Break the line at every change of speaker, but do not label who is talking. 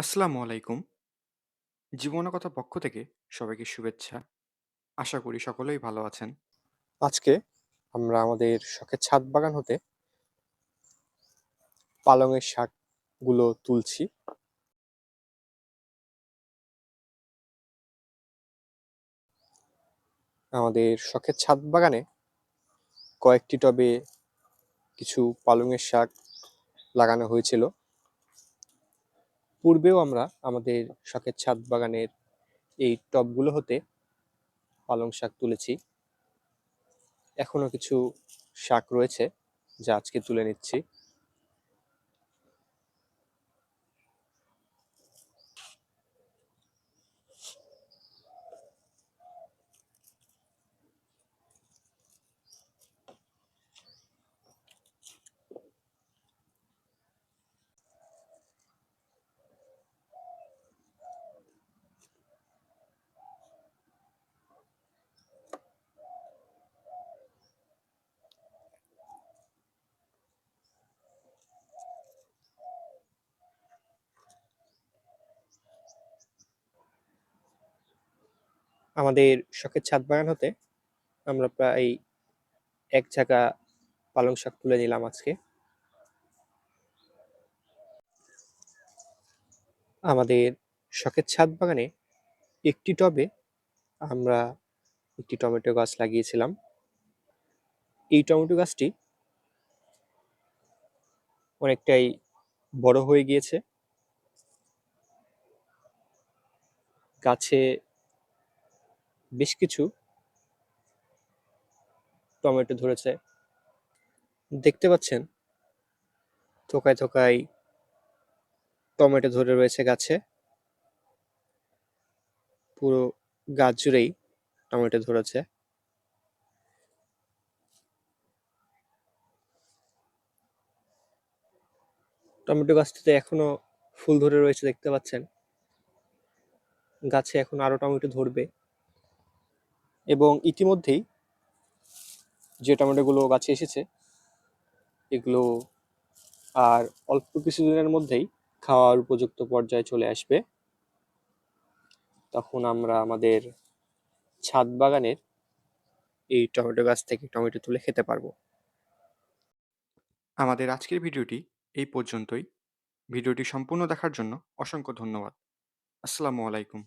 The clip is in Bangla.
আসসালামু আলাইকুম। জীবনকথা পক্ষ থেকে সবাইকে শুভেচ্ছা। আশা করি সকলেই ভালো আছেন।
আজকে আমরা আমাদের শখের ছাদ বাগান হতে পালংয়ের শাকগুলো তুলছি। আমাদের শখের ছাদ বাগানে কয়েকটি টবে কিছু পালংয়ের শাক লাগানো হয়েছিল। পূর্বেও আমরা আমাদের শখের ছাদ বাগানের এই টবগুলো হতে পালং শাক তুলেছি। এখনও কিছু শাক রয়েছে যা আজকে তুলে নিচ্ছি। আমাদের শখের ছাদ বাগান হতে আমরা প্রায় এক ঝাঁকা পালং শাক তুলে নিলাম আজকে। আমাদের শখের ছাদ বাগানে একটি টবে আমরা একটি টমেটো গাছ লাগিয়েছিলাম। এই টমেটো গাছটি অনেকটাই বড় হয়ে গিয়েছে। গাছে বেশ কিছু টমেটো ধরেছে। দেখতে পাচ্ছেন থোকায় থোকায় টমেটো ধরে রয়েছে গাছে। পুরো গাছ জুড়েই টমেটো ধরেছে। টমেটো গাছটিতে এখনও ফুল ধরে রয়েছে, দেখতে পাচ্ছেন। গাছে এখন আরও টমেটো ধরবে এবং ইতিমধ্যেই যে টমেটোগুলো গাছে এসেছে, এগুলো আর অল্প কিছুদিনের মধ্যেই খাওয়ার উপযুক্ত পর্যায়ে চলে আসবে। তখন আমরা আমাদের ছাদ বাগানের এই টমেটো গাছ থেকে টমেটো তুলে খেতে পারব।
আমাদের আজকের ভিডিওটি এই পর্যন্তই। ভিডিওটি সম্পূর্ণ দেখার জন্য অসংখ্য ধন্যবাদ। আসসালামু আলাইকুম।